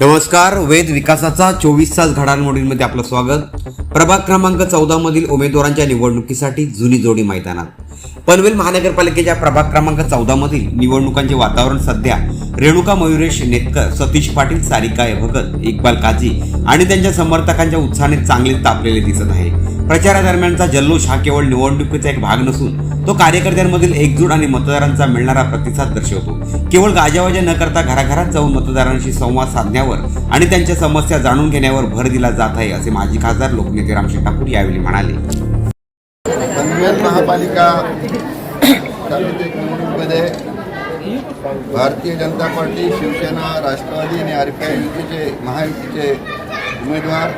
नमस्कार वेद विकासाचा चोवीस तास घडामोडींमध्ये आपलं स्वागत. प्रभाग क्रमांक चौदा मधील उमेदवारांच्या निवडणुकीसाठी जुनी जोडी मैदानात. पनवेल महानगरपालिकेच्या प्रभाग क्रमांक चौदा मधील निवडणुकांचे वातावरण सध्या रेणुका मयुरेश नेतकर सतीश पाटील सारिका भगत इक्बाल काझी आणि त्यांच्या समर्थकांच्या उत्साहाने चांगले तापलेले दिसत आहे. प्रचारादरम्यानचा जल्लोष हा केवळ निवडणुकीचा एक भाग नसून तो कार्यकर्त्यांमधील एकजूट आणि मतदारांचा मिळणारा प्रतिसाद दर्शवतो. केवळ गाजावाजा न करता घराघरात जाऊन मतदारांशी संवाद साधण्यावर आणि त्यांच्या समस्या जाणून घेण्यावर भर दिला जात आहे असे माजी खासदार लोकनेते रामशेठ ठाकूर यावेळी म्हणाले. पनवेल महापालिका निवडणुकीमध्ये भारतीय जनता पार्टी शिवसेना राष्ट्रवादी आणि आर पी आय युतीचे महायुतीचे उमेदवार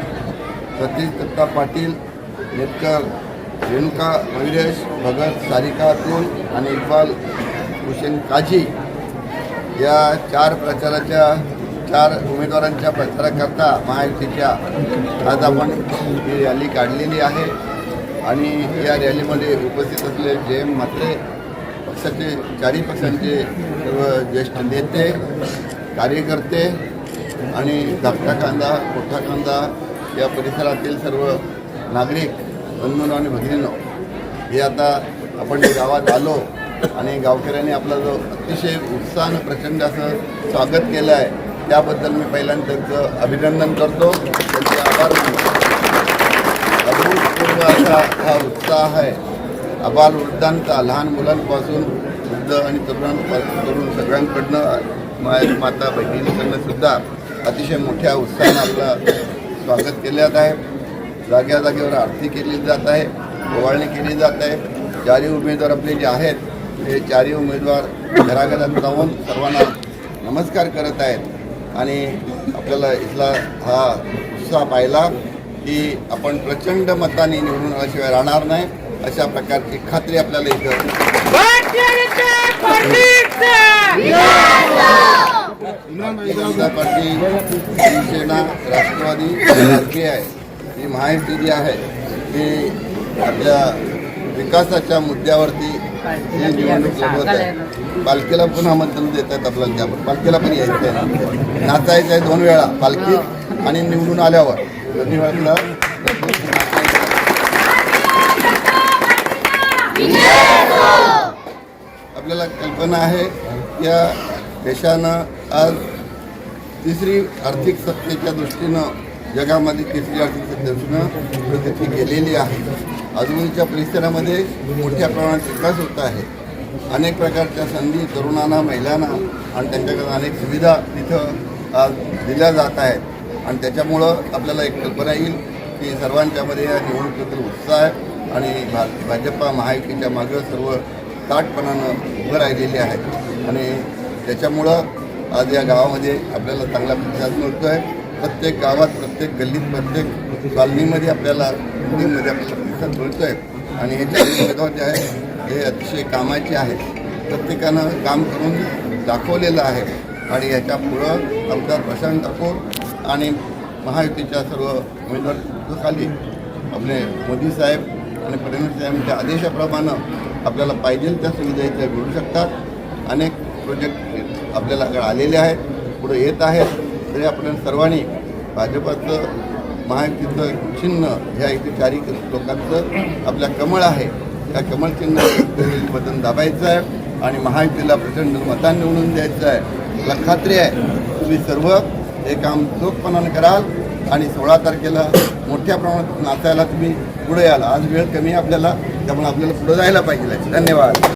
सतीश दत्ता पाटील नेटकर रेणुका मयुरेश भगत सारिका तुल आणि इक्बाल हुसेन काझी या चार प्रचाराच्या चार उमेदवारांच्या प्रचाराकरता महायुतीच्या. आज आपण ही रॅली काढलेली आहे आणि या रॅलीमध्ये उपस्थित असलेले जे एम म्हात्रे पक्षाचे चारही पक्षांचे सर्व ज्येष्ठ नेते कार्यकर्ते आणि धाकटा कांदा मोठा कांदा या परिसरातील सर्व नागरिक बंधूंनो आणि भगिनींनो हे आता आपण गावात आलो आणि गावकऱ्यांनी आपला जो अतिशय उत्साहानं प्रचंड असं स्वागत केलं आहे त्याबद्दल मी पहिल्यांदा त्यांचं अभिनंदन करतो. त्यांचे आभार मानतो. अभूतपूर्व असा हा उत्साह आहे. आबाल वृद्धांचा लहान मुलांपासून वृद्ध आणि तरुणांपासून तरुण सगळ्यांकडनं माय माता बहिणींकडनं सुद्धा अतिशय मोठ्या उत्साहानं आपला स्वागत केल्यात आहे. जाग्या जागेवर आरती केली जात आहे ओवाळणी केली जात आहे. चारही उमेदवार आपले जे आहेत ते चारही उमेदवार घराघरात जाऊन सर्वांना नमस्कार करत आहेत. आणि आपल्याला इथला हा उत्साह पाहिला की आपण प्रचंड मताने निवडून आल्याशिवाय राहणार नाही अशा प्रकारची खात्री आपल्याला इथं Janata Party Shivsena Rashtrawadi P I ही महायुती जी आहे ती आपल्या विकासाच्या मुद्द्यावरती ही निवडणूक लढवत आहे. पालखीला पण आमंत्रण देत आहेत आपल्याला पालखीला पण यायचं आहे. नाचायचं आहे दोन वेळा पालखी आणि निवडून आल्यावर. दोन्ही वेळेला आपल्याला कल्पना आहे या देशानं आज तिसरी आर्थिक सत्तेच्या दृष्टीनं जगामध्ये तिसरी आर्थिक सत्तेच्या प्रगती केलेली आहे. आजूबाजूच्या परिसरामध्ये मोठ्या प्रमाणात विकास होत आहे. अनेक प्रकारच्या संधी तरुणांना महिलांना आणि त्यांच्याकडे अनेक सुविधा तिथं आज दिल्या जात आहेत. आणि त्याच्यामुळं आपल्याला एक कल्पना येईल की सर्वांच्यामध्ये या निवडणुकीबद्दल उत्साह आहे आणि भा भाजपा महायुतीच्या मागं सर्व ताटपणानं उभं राहिलेले आहेत आणि त्याच्यामुळं आज या गावामध्ये आपल्याला चांगला प्रतिसाद मिळतो आहे प्रत्येक गावात प्रत्येक गल्लीत प्रत्येक कॉलनीमध्ये आपल्याला बिल्डिंगमध्ये आपल्याला प्रतिसाद मिळतो आहे आणि हे चारही उमेदवार जे आहेत हे अतिशय कामाचे आहेत प्रत्येकानं काम करून दाखवलेलं आहे. आणि याच्या पुढं आमदार प्रशांत ठाकूर आणि महायुतीच्या सर्व उमेदवार आपले मोदी साहेब आणि फडणवीस साहेबांच्या आदेशाप्रमाणे आपल्याला पाहिजे त्या सुविधा इथे मिळू शकतात. अनेक प्रोजेक्ट आपल्याला आलेले आहेत पुढे येत आहेत. तरी आपण सर्वांनी भाजपाचं महायुतीचं चिन्ह ह्या इथे चारी लोकांचं आपल्या कमळ आहे. त्या कमळ चिन्ह बटन दाबायचं आहे आणि महायुतीला प्रचंड मतांनी निवडून द्यायचं आहे. मला खात्री आहे तुम्ही सर्व हे काम चोखपणाने कराल आणि सोळा तारखेला मोठ्या प्रमाणात नाचायला तुम्ही पुढे याल. आज वेळ कमी आपल्याला त्यामुळे आपल्याला पुढे जायला पाहिजे. धन्यवाद.